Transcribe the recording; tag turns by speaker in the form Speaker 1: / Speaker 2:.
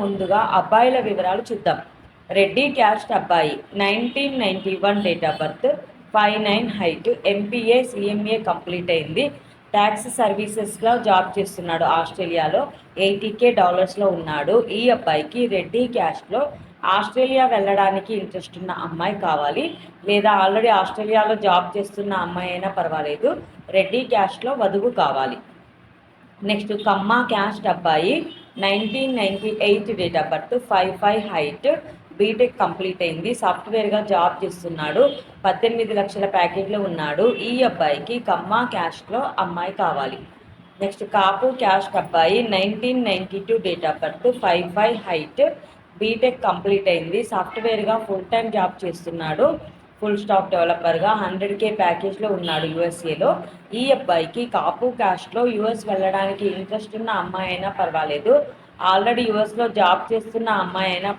Speaker 1: ముందుగా అబ్బాయిల వివరాలు చూద్దాం. రెడ్డి క్యాస్ట్ అబ్బాయి nineteen ninety one date of birth five nine height MPA CMA complete అయింది. ట్యాక్స్ సర్వీసెస్లో జాబ్ చేస్తున్నాడు. ఆస్ట్రేలియాలో ఎయిటీకే డాలర్స్లో ఉన్నాడు. ఈ అబ్బాయికి రెడ్డి క్యాస్ట్లో ఆస్ట్రేలియా వెళ్ళడానికి ఇంట్రెస్ట్ ఉన్న అమ్మాయి కావాలి. లేదా ఆల్రెడీ ఆస్ట్రేలియాలో జాబ్ చేస్తున్న అమ్మాయి అయినా పర్వాలేదు. రెడ్డి క్యాస్ట్లో వధువు కావాలి. నెక్స్ట్ కమ్మ క్యాస్ట్ అబ్బాయి nineteen ninety eight date of birth five five height B Tech complete అయింది. సాఫ్ట్వేర్గా జాబ్ చేస్తున్నాడు. పద్దెనిమిది లక్షల ప్యాకేజ్లో ఉన్నాడు. ఈ అబ్బాయికి కమ్మ క్యాష్లో అమ్మాయి కావాలి. నెక్స్ట్ కాపు క్యాష్ అబ్బాయి nineteen ninety two date of birth five five height B Tech complete అయింది. సాఫ్ట్వేర్గా ఫుల్ టైం జాబ్ చేస్తున్నాడు. ఫుల్ స్టాప్ డెవలపర్గా హండ్రెడ్ కే ప్యాకేజ్లో ఉన్నాడు యూఎస్ఏలో. ఈ అబ్బాయికి కాపు క్యాస్ట్లో యూఎస్ వెళ్ళడానికి ఇంట్రెస్ట్ ఉన్న అమ్మాయి అయినా పర్వాలేదు. ఆల్రెడీ యూఎస్లో జాబ్ చేస్తున్న అమ్మాయి అయినా